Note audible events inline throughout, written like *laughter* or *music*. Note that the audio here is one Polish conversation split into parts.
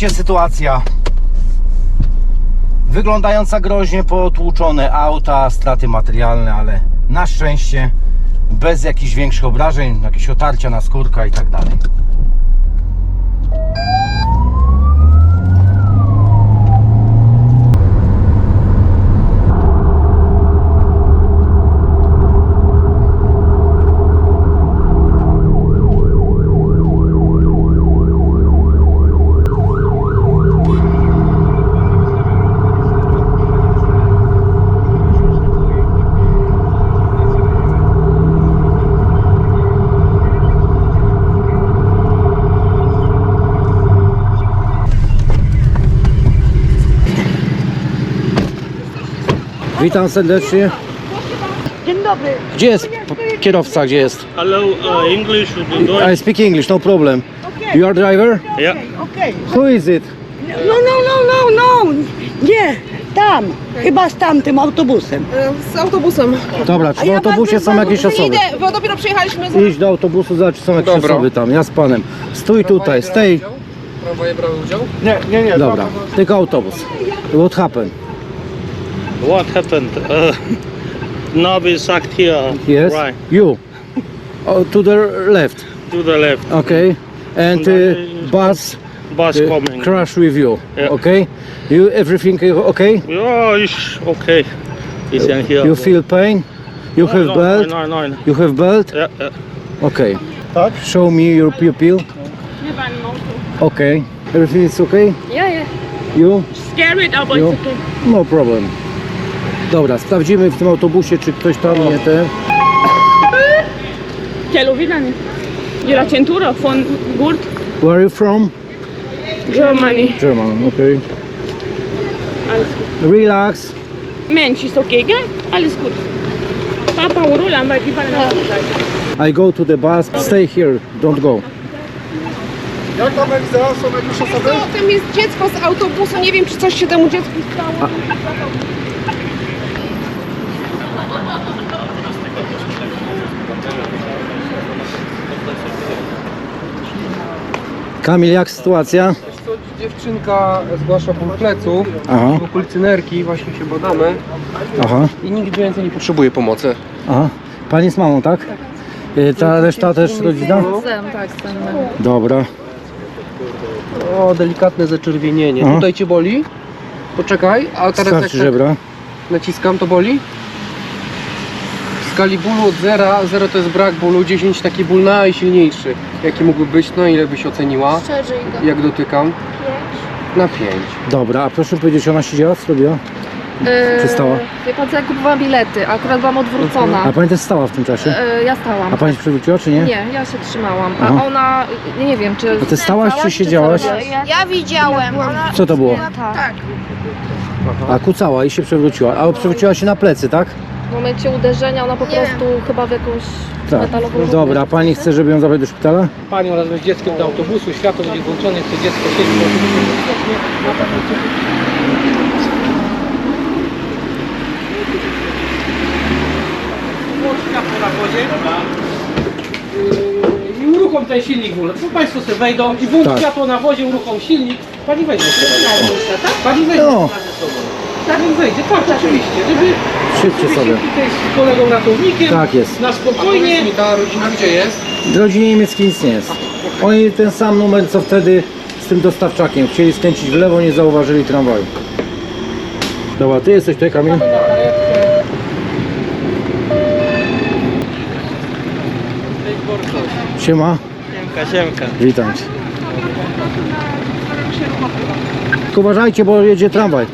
Widzicie sytuacja wyglądająca groźnie, potłuczone auta, straty materialne, ale na szczęście bez jakichś większych obrażeń, jakieś otarcia na skórka i tak dalej. Witam serdecznie. Dzień dobry. Gdzie jest p- kierowca? Gdzie jest? Hello, uh, English, I speak English, no problem. You are driver? Yeah. Okej. Who is it? No, no, no, no, no. Nie, tam. Chyba z tamtym autobusem. Z autobusem. Dobra, czy w autobusie są jakieś osoby? Idę, bo dopiero przyjechaliśmy z... Idź do autobusu, zobacz, czy są jakieś Dobra. osoby tam. Ja z panem. Stój tutaj, stay. Tramwaje brały udział? Nie, nie, nie. Dobra, tylko autobus. What happened? What happened? Uh, *laughs* knob is sucked here. Yes? Right. You. Oh, to the left. To the left. Okay. And uh, bus Bus uh, coming. crash with you. Yeah. Okay. You everything okay? Oh, it's okay. It's in here. You feel pain? You have no, belt? No, no, no. You have belt? Yeah, yeah. Okay. Show me your pupil. Okay. Everything is okay? Yeah, yeah. You? Scared, but You? it's okay. No problem. Dobra, sprawdzimy w tym autobusie, czy ktoś tam nie ten. Te lo vidane. E la centură, fond, gurt, Where are you from? Germany. German, okay. Alles gut. Relax. Mensch, ist okay, gell? Alles gut. Papa, urula, mai fi pana I go to the bus. Stay here, don't go. Jak tam egza? Są jakieś osoby? No, tam jest dziecko z autobusu, nie wiem czy coś się temu dziecku stało. Kamil, jak sytuacja? Co, dziewczynka zgłasza ból pleców Aha, w okolicy nerki, właśnie się badamy aha, i nikt więcej nie potrzebuje pomocy. aha. Pani z mamą, tak? Y, Ta reszta też rodzina? tak, Dobra. O, delikatne zaczerwienienie. Aha. Tutaj cię boli? Poczekaj, a teraz jak tak żebra. naciskam, to boli? Skali bólu od 0, 0 to jest brak bólu, 10 taki ból najsilniejszy. Jaki mógłby być? No ile byś oceniła? Szerzej go. Jak dotykam? Na 5. Dobra, a proszę powiedzieć, ona siedziała, co robiła? Czy stała? Wie pan co, ja kupowałam bilety, a akurat byłam odwrócona. A pani też stała w tym czasie? E, ja stałam. A pani się przewróciła, czy nie? Nie, ja się trzymałam. A Aha. ona, nie, nie wiem, czy... A ty stałaś, czy siedziałaś? Ja widziałem. Ona... Co to było? Tak. A kucała i się przewróciła. A przewróciła się na plecy, tak? W momencie uderzenia ona po Nie prostu chyba w jakąś Tak. metalową... Dobra, a pani chce, żeby ją zabrać do szpitala? panią razem z dzieckiem do autobusu, światło będzie włączone, chce dziecko siedzi w autobusie. Światło na wozie. Yy, I uruchom ten silnik w ogóle. Tu Państwo sobie wejdą i włącz Tak. światło na wozie, uruchom silnik. Pani wejdzie sobie. Pani wejdzie No. no. Tak, wejdzie, tak, oczywiście. Żeby żeby sobie. się tutaj z kolegą ratownikiem Tak jest. na spokojnie. Mi, ta rodzina gdzie jest? W rodzinie niemieckiej nic nie jest. Oni ten sam numer co wtedy z tym dostawczakiem. Chcieli skręcić w lewo, nie zauważyli tramwaju. Dobra, ty jesteś tutaj, Kamil? Siema, Siemka, siemka. witam cię. Tylko uważajcie, bo jedzie tramwaj.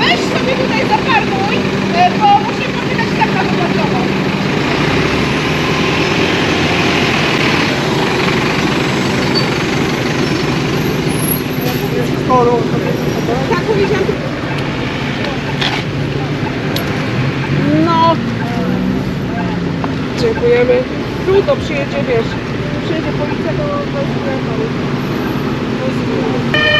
Weź sobie tutaj zaparkuj, e, bo muszę popytać tak na wypadkową. Tak powiedziałam. No. Dziękujemy. Trudno przyjedzie, wiesz. Przyjedzie policja, to to jest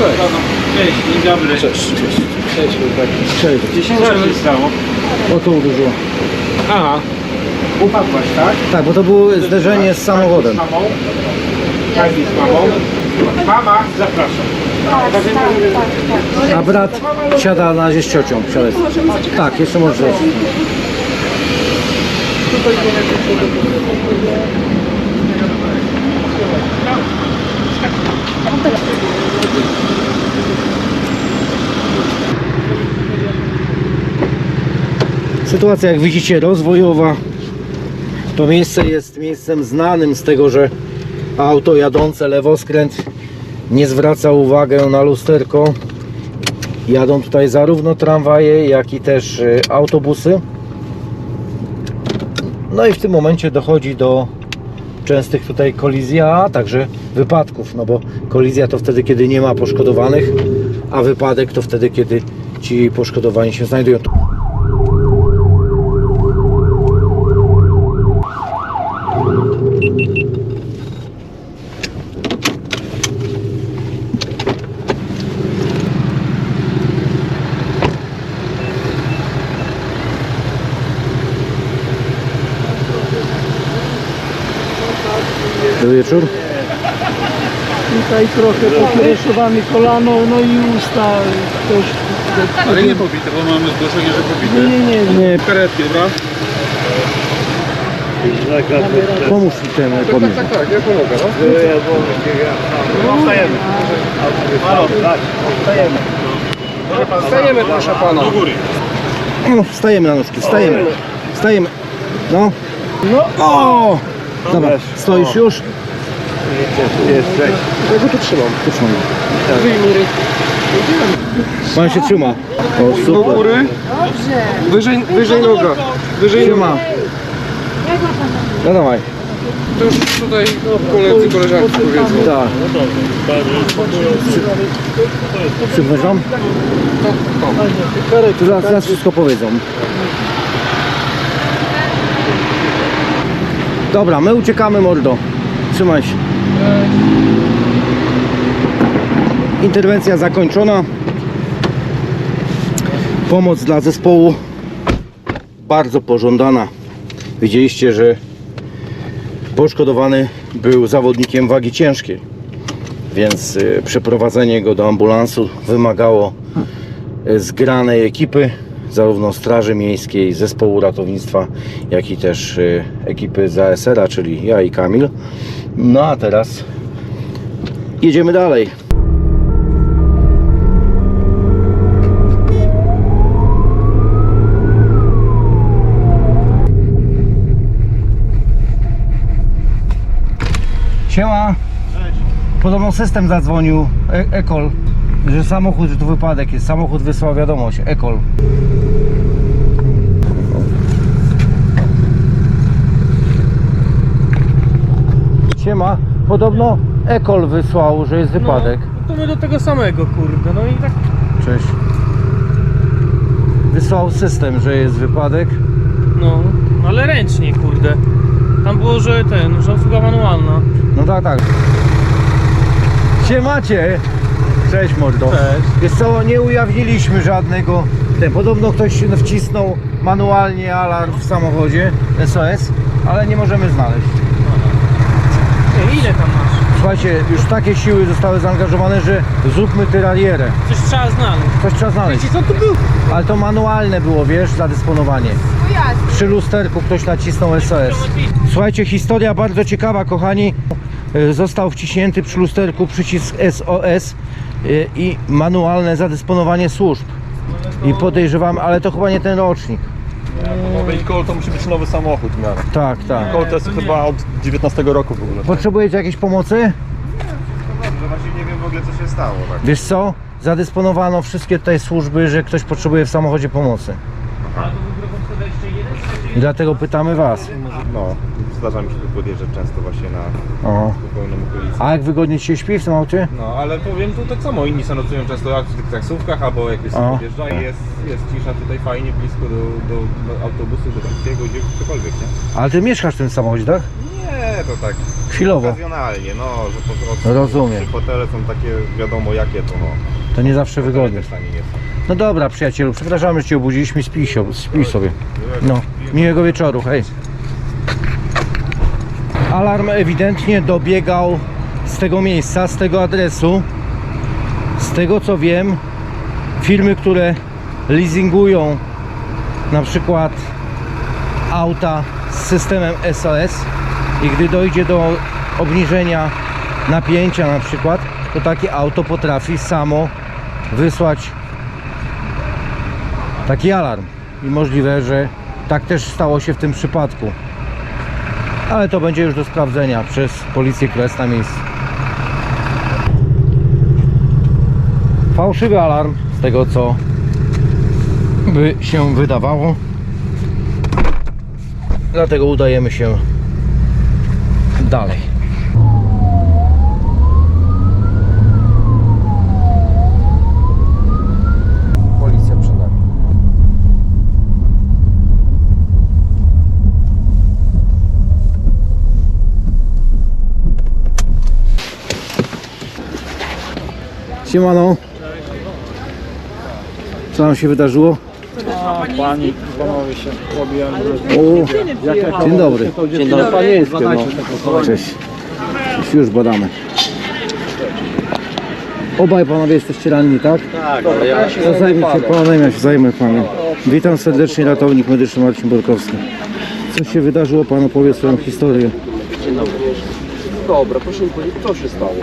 Cześć, dzień dobry. Cześć, cześć. Cześć, chłopaki. Cześć. 10 lat się stało. O to uderzyło. Aha. Upadłaś, tak? Tak, bo to było zderzenie z samochodem. Z mamą? Tak, z mamą. Mama, zapraszam. A brat siada na razie z ciocią. Siadaj. Tak, jeszcze może zejść. Sytuacja, jak widzicie, rozwojowa. To miejsce jest miejscem znanym z tego, że auto jadące lewoskręt nie zwraca uwagi na lusterko. Jadą tutaj zarówno tramwaje, jak i też y, autobusy. No i w tym momencie dochodzi do częstych tutaj kolizji, a także wypadków. No bo kolizja to wtedy, kiedy nie ma poszkodowanych, a wypadek to wtedy, kiedy ci poszkodowani się znajdują. Dobry wieczór. Tutaj trochę pokiereszowany kolano, no i usta też. Ale nie pobite, bo mamy zgłoszenie, że pobite. Nie, nie, nie. Nie, Karetki, dobra? pomóż mi ten podnieść. Tak, tak, ja pomogę, no. Stajemy, proszę pana. Do góry. No, wstajemy na nóżki, wstajemy. Wstajemy. No. No. O! Dobra, stoisz już? Ja go tu trzymam. Tu trzymam. Wyjmij rękę. Pan się trzyma. O, Do super. góry. Wyżej, wyżej noga. Wyżej noga. Trzyma. No dawaj. To już tutaj koledzy, koleżanki powiedzą. Tak. Przypnąć wam? To zaraz, zaraz wszystko powiedzą. Dobra, my uciekamy mordo. Trzymaj się. Interwencja zakończona. Pomoc dla zespołu bardzo pożądana. Widzieliście, że poszkodowany był zawodnikiem wagi ciężkiej, więc y, przeprowadzenie go do ambulansu wymagało y, zgranej ekipy, zarówno Straży Miejskiej, Zespołu Ratownictwa, jak i też y, ekipy z ASR-a, czyli ja i Kamil. No a teraz jedziemy dalej. Siema. Podobno system zadzwonił, e Ekol, że samochód, że tu wypadek jest. Samochód wysłał wiadomość, Ekol. Siema. Podobno Ekol wysłał, że jest wypadek. To my do tego samego, kurde. No i tak. Cześć. Wysłał system, że jest wypadek. No, ale ręcznie, kurde. Tam było, że ten, że obsługa manualna. No tak, tak. Siemacie. Cześć mordo. Cześć. Wiesz co, nie ujawniliśmy żadnego. Ten, podobno ktoś wcisnął manualnie alarm w samochodzie SOS, ale nie możemy znaleźć. Ty, ile tam masz? Słuchajcie, już takie siły zostały zaangażowane, że zróbmy tyralierę. Coś trzeba znaleźć. Coś trzeba znaleźć. Wiecie co tu był? Ale to manualne było, wiesz, zadysponowanie. Przy lusterku ktoś nacisnął SOS. Słuchajcie, historia bardzo ciekawa, kochani. E, Został wciśnięty przy lusterku przycisk SOS e, i manualne zadysponowanie służb. I podejrzewam, ale to chyba nie ten rocznik. Być koło, to musi być nowy samochód w miarę. Tak, tak. Koło to jest chyba od 19 roku w ogóle. Potrzebujecie jakiejś pomocy? No właśnie nie wiem w ogóle co się stało. Tak. Wiesz co? Zadysponowano wszystkie tutaj służby, że ktoś potrzebuje w samochodzie pomocy. Dlatego pytamy Was. No, zdarza mi się tu podjeżdżać często właśnie na O. spokojną ulicę. A jak wygodnie Ci się śpi w tym aucie? No, ale powiem tu tak samo, inni nocują często jak w tych taksówkach albo jak jest O. podjeżdża i jest, jest cisza tutaj fajnie blisko do, do, do autobusu, do takiego, gdzie cokolwiek, nie? Ale Ty mieszkasz w tym samochodzie, tak? Nie, to tak Chwilowo. okazjonalnie, no, że po prostu Rozumiem. hotele są takie wiadomo jakie to no. To nie zawsze wygodnie. Nie są. No dobra, przyjacielu, przepraszamy, że cię obudziliśmy, spij, się, spij sobie. No, miłego wieczoru, hej. Alarm ewidentnie dobiegał z tego miejsca, z tego adresu. Z tego co wiem, firmy, które leasingują na przykład auta z systemem SOS i gdy dojdzie do obniżenia napięcia na przykład, to takie auto potrafi samo wysłać taki alarm. I możliwe, że tak też stało się w tym przypadku. Ale to będzie już do sprawdzenia przez policję, która jest na miejscu. Fałszywy alarm, z tego co by się wydawało. Dlatego udajemy się dalej. Siemano. Co nam się wydarzyło? Pani, panowie się pobijają. O, dzień dobry. Dzień dobry. Cześć. Już badamy. Obaj panowie jesteście ranni, tak? Tak, ale ja to zajmie się panem, ja się zajmę panem. Witam serdecznie, ratownik medyczny Marcin Borkowski. Co się wydarzyło, pan opowie swoją historię. Dobra, proszę mi powiedzieć, co się stało?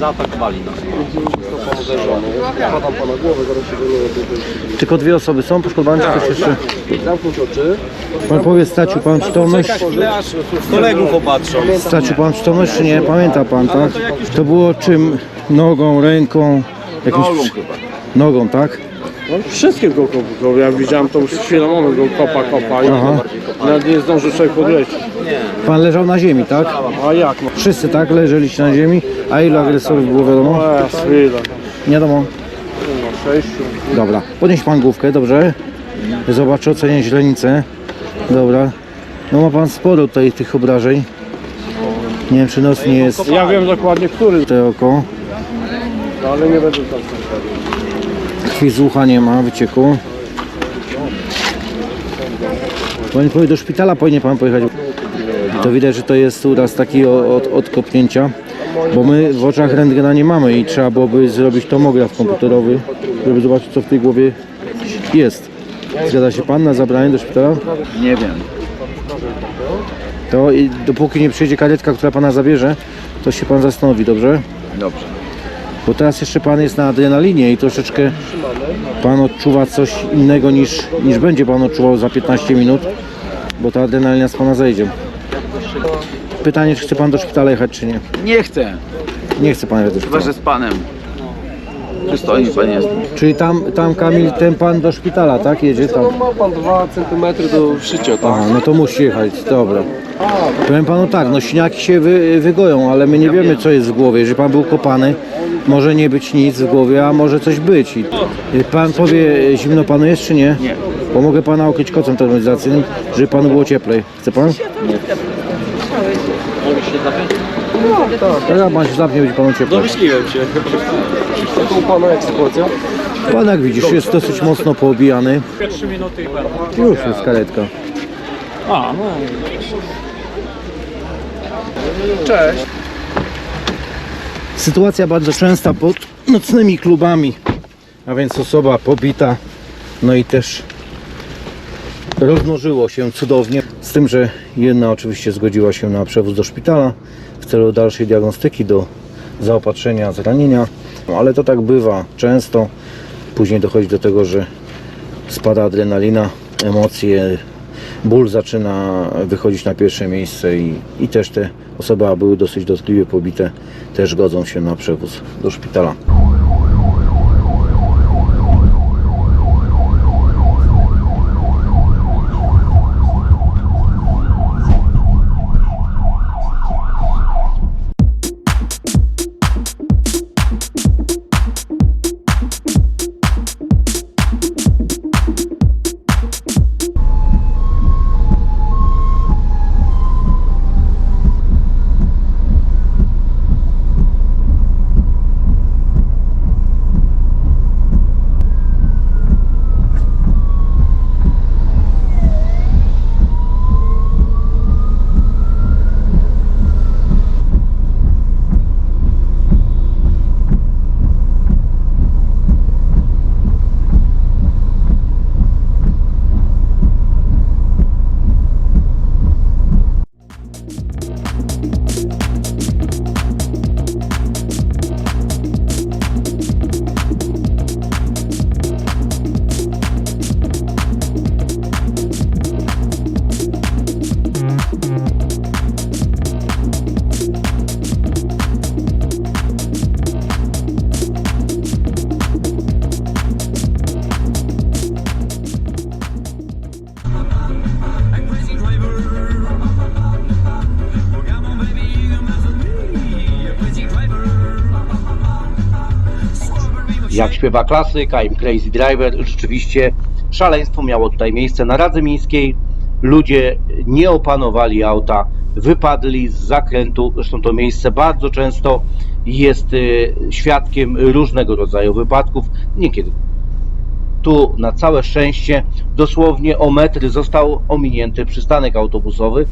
Zaatakowali nas. Padam pana głowę, zaraz się. Tylko dwie osoby są poszkodowane, czy ktoś jeszcze? Zamknąć oczy. Pan powie, stracił pan przytomność? Kolegów opatrzą. Stracił pan przytomność, czy nie? Pamięta pan, tak? To było czym? Nogą, ręką? Jakimś... Nogą, tak? No, wszystkim go kopu. Ja widziałem to już chwilę moment go kopa, kopa i Aha. nawet nie zdążył sobie podlecieć. Pan leżał na ziemi, tak? A jak no? Wszyscy tak leżeliście na ziemi, a ilu agresorów było wiadomo? O, ja chwilę. Nie wiadomo. No, sześciu. Dobra, podnieś pan główkę, dobrze? Zobaczę, ocenię źrenicę. Dobra. No ma pan sporo tutaj tych obrażeń. Nie wiem, czy nos nie jest Ja wiem dokładnie, który, te oko. no, ale nie będę tam. Krwi z ucha nie ma, wycieku. Powinien powie do szpitala, powinien pan pojechać. To widać, że to jest uraz taki o- od, od kopnięcia. Bo my w oczach rentgena nie mamy i trzeba byłoby zrobić tomograf komputerowy, żeby zobaczyć co w tej głowie jest. Zgadza się pan na zabranie do szpitala? Nie wiem. To i dopóki nie przyjedzie karetka, która pana zabierze, to się pan zastanowi, dobrze? Dobrze. Bo teraz jeszcze pan jest na adrenalinie i troszeczkę pan odczuwa coś innego niż, niż będzie pan odczuwał za 15 minut, bo ta adrenalina z pana zejdzie. Pytanie, czy chce pan do szpitala jechać, czy nie? Nie chcę. Nie chce pan jechać do Chyba, szpitala. że z panem. Przystojny pan jest. Czyli tam, tam Kamil, ten pan do szpitala, tak? Jedzie tam. No ma pan 2 cm do szycia, tak? Aha, no to musi jechać, dobra. Powiem panu tak, no śniaki się wy, wygoją, ale my nie wiemy co jest w głowie. Jeżeli pan był kopany, może nie być nic w głowie, a może coś być. I y, pan powie, zimno panu jest czy nie? Nie. Bo mogę pana okryć kocem termoizacyjnym, żeby panu było cieplej. Chce pan? Mogę się zapiąć? Tak, pan się zamknie, będzie panu cieplej. Domyśliłem się. To u pana jak sytuacja? Pan jak widzisz, jest dosyć mocno poobijany. Trzy minuty i będę. Już jest karetka. A, no. Cześć. Sytuacja bardzo częsta pod nocnymi klubami, a więc osoba pobita, no i też rozmnożyło się cudownie, z tym, że jedna oczywiście zgodziła się na przewóz do szpitala w celu dalszej diagnostyki, do zaopatrzenia zranienia, ale to tak bywa często, później dochodzi do tego, że spada adrenalina, emocje, ból zaczyna wychodzić na pierwsze miejsce i, i też te osoby, a były dosyć dotkliwie pobite, też godzą się na przewóz do szpitala. Śpiewa klasyk, I'm Crazy Driver. Rzeczywiście szaleństwo miało tutaj miejsce na Radze Miejskiej. Ludzie nie opanowali auta, wypadli z zakrętu. Zresztą to miejsce bardzo często jest y, świadkiem różnego rodzaju wypadków. Niekiedy tu na całe szczęście dosłownie o metr został ominięty przystanek autobusowy,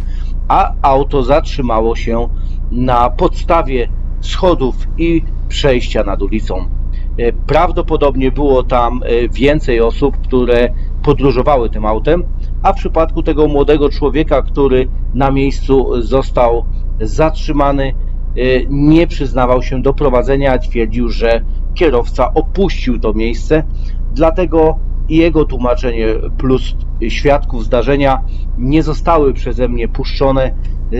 a auto zatrzymało się na podstawie schodów i przejścia nad ulicą. E, Prawdopodobnie było tam e, więcej osób, które podróżowały tym autem, a w przypadku tego młodego człowieka, który na miejscu został zatrzymany, e, nie przyznawał się do prowadzenia, twierdził, że kierowca opuścił to miejsce, dlatego jego tłumaczenie plus świadków zdarzenia nie zostały przeze mnie puszczone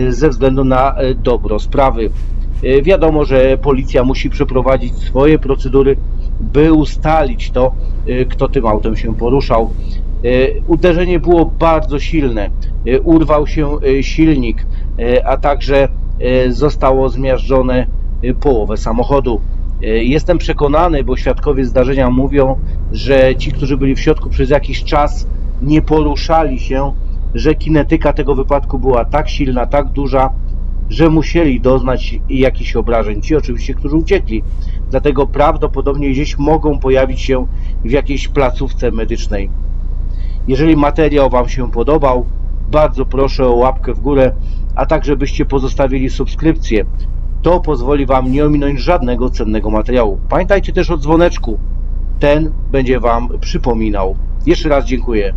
ze względu na dobro sprawy. E, Wiadomo, że policja musi przeprowadzić swoje procedury, by ustalić to, e, kto tym autem się poruszał. E, Uderzenie było bardzo silne. Urwał się silnik, a także zostało zmiażdżone połowę samochodu. Jestem przekonany, bo świadkowie zdarzenia mówią, że ci, którzy byli w środku przez jakiś czas, nie poruszali się, że kinetyka tego wypadku była tak silna, tak duża, że musieli doznać jakichś obrażeń. Ci oczywiście, którzy uciekli. Dlatego prawdopodobnie gdzieś mogą pojawić się w jakiejś placówce medycznej. Jeżeli materiał Wam się podobał, bardzo proszę o łapkę w górę, a także byście pozostawili subskrypcję. To pozwoli Wam nie ominąć żadnego cennego materiału. Pamiętajcie też o dzwoneczku. Ten będzie Wam przypominał. Jeszcze raz dziękuję.